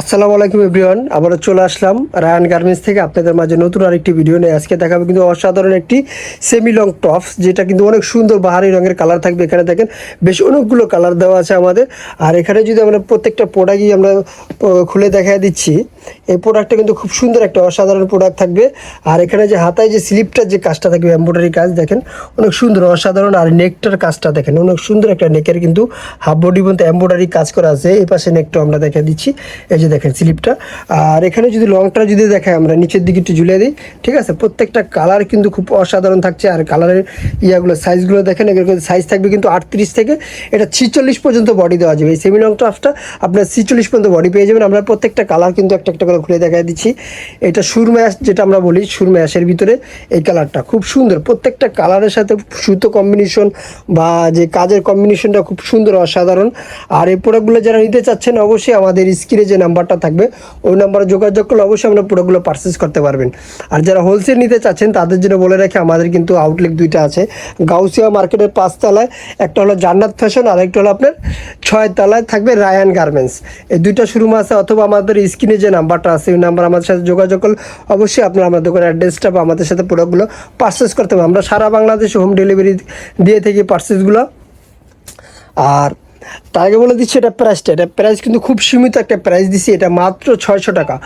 আসসালামু আলাইকুম এভরিওয়ান, আবারও চলে আসলাম রায়ান গার্মেন্টস থেকে। আপনাদের মাঝে নতুন আরেকটি ভিডিও নিয়ে আজকে দেখাবো কিন্তু অসাধারণ একটি সেমি লং টপস যেটা কিন্তু অনেক সুন্দর বাহারি রঙের কালার থাকবে। এখানে দেখেন বেশ অনেকগুলো কালার দেওয়া আছে আমাদের। আর এখানে যদি আমরা প্রত্যেকটা প্রোডাক্টই আমরা খুলে দেখা দিচ্ছি, এই প্রোডাক্টটা কিন্তু খুব সুন্দর একটা অসাধারণ প্রোডাক্ট থাকবে। আর এখানে যে হাতায় যে স্লিপটার যে কাজটা থাকবে এমব্রয়ডারি কাজ, দেখেন অনেক সুন্দর, অসাধারণ। আর নেকটার কাজটা দেখেন, অনেক সুন্দর একটা নেকের কিন্তু হাফ বডি পর্যন্ত এমব্রয়ডারি কাজ করা আছে। এই পাশে নেকটা আমরা দেখা দিচ্ছি। এই যে দেখেন স্লিপটা। আর এখানে যদি লংটা যদি দেখাই, আমরা নিচের দিকে একটু ঝুলিয়ে দিই, ঠিক আছে? প্রত্যেকটা কালার কিন্তু খুব অসাধারণ থাকছে, আর কালারের ইয়াগুলো সাইজগুলো দেখেন, এগুলো সাইজ থাকবে কিন্তু আটত্রিশ থেকে, এটা ছিচল্লিশ পর্যন্ত বডি দেওয়া যাবে। এই সেমি লং টপসটা আপনার ছিচল্লিশ পর্যন্ত বডি পেয়ে যাবেন। আমরা প্রত্যেকটা কালার কিন্তু একটা একটা করে খুলে দেখা দিচ্ছি। এটা সুরম্যাশ যেটা আমরা বলি সুরম্যাশের ভিতরে এই কালারটা খুব সুন্দর। প্রত্যেকটা কালারের সাথে সুতো কম্বিনেশন বা যে কাজের কম্বিনেশনটা খুব সুন্দর, অসাধারণ। আর এই প্রোডাক্টগুলো যারা নিতে চাচ্ছেন, অবশ্যই আমাদের স্ক্রিনে যে নাম্বারটা থাকবে, ওই নাম্বারে যোগাযোগ করলে অবশ্যই আমরা প্রোডাক্টগুলো পারচেস করতে পারবেন। আর যারা হোলসেল নিতে চাচ্ছেন, তাদের জন্য বলে রাখি, আমাদের কিন্তু আউটলেট দুইটা আছে। গাউসিয়া মার্কেটের পাঁচতলায় একটা হলো জান্নাত ফ্যাশন আর একটা হলো আপনার ছয় ছয়তলায় থাকবে রায়ান গার্মেন্টস এই দুইটা শোরুম আছে, অথবা আমাদের স্ক্রিনে যে নাম্বারটা আছে, ওই নাম্বার আমাদের সাথে যোগাযোগ করলে অবশ্যই আপনারা আমাদের দোকানের অ্যাড্রেসটা বা আমাদের সাথে প্রোডাক্টগুলো পারচেস করতে পারবেন। আমরা সারা বাংলাদেশে হোম ডেলিভারি দিয়ে থাকি পার্সেসগুলো আর আগে বলে দিচ্ছি, এটা প্রাইসটা এটা প্রাইস কিন্তু খুব সীমিত একটা প্রাইস দিচ্ছি এটা মাত্র ছয়শো টাকা।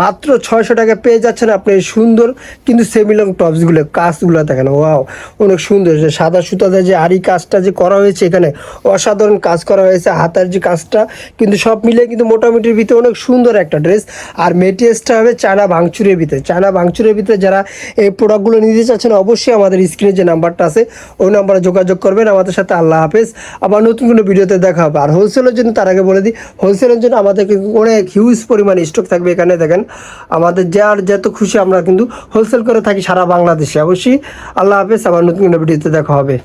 মাত্র ছয়শো টাকা পেয়ে যাচ্ছেন আপনি সুন্দর কিন্তু সেমিলং টপসগুলো কাজগুলো দেখেন ওয়াও অনেক সুন্দর। যে সাদা সুতাতে যে আরি কাজটা যে করা হয়েছে এখানে, অসাধারণ কাজ করা হয়েছে, হাতার যে কাজটা, কিন্তু সব মিলে কিন্তু মোটামুটির ভিতরে অনেক সুন্দর একটা ড্রেস আর মেটেরিয়ালসটা হবে চায়না ভাঙচুরের ভিতরে। চায়না ভাঙচুরের ভিতরে যারা এই প্রোডাক্টগুলো নিতে চাচ্ছেন, অবশ্যই আমাদের স্ক্রিনে যে নাম্বারটা আছে, ওই নাম্বারে যোগাযোগ করবেন। আমাদের সাথে আল্লাহ হাফেজ। আবার নতুন কোনো ভিডিওতে দেখা হবে। আর হোলসেলের জন্য তার আগে বলে দিই হোলসেলের জন্য আমাদের কিন্তু অনেক হিউজ পরিমাণে স্টক থাকবে এখানে, দেখেন। আমাদের যার যত খুশি আমরা কিন্তু হোলসেল করে থাকি সারা বাংলাদেশে। অবশ্যই আল্লাহ হাফেজ, আবার নতুন ভিডিওতে দেখা হবে।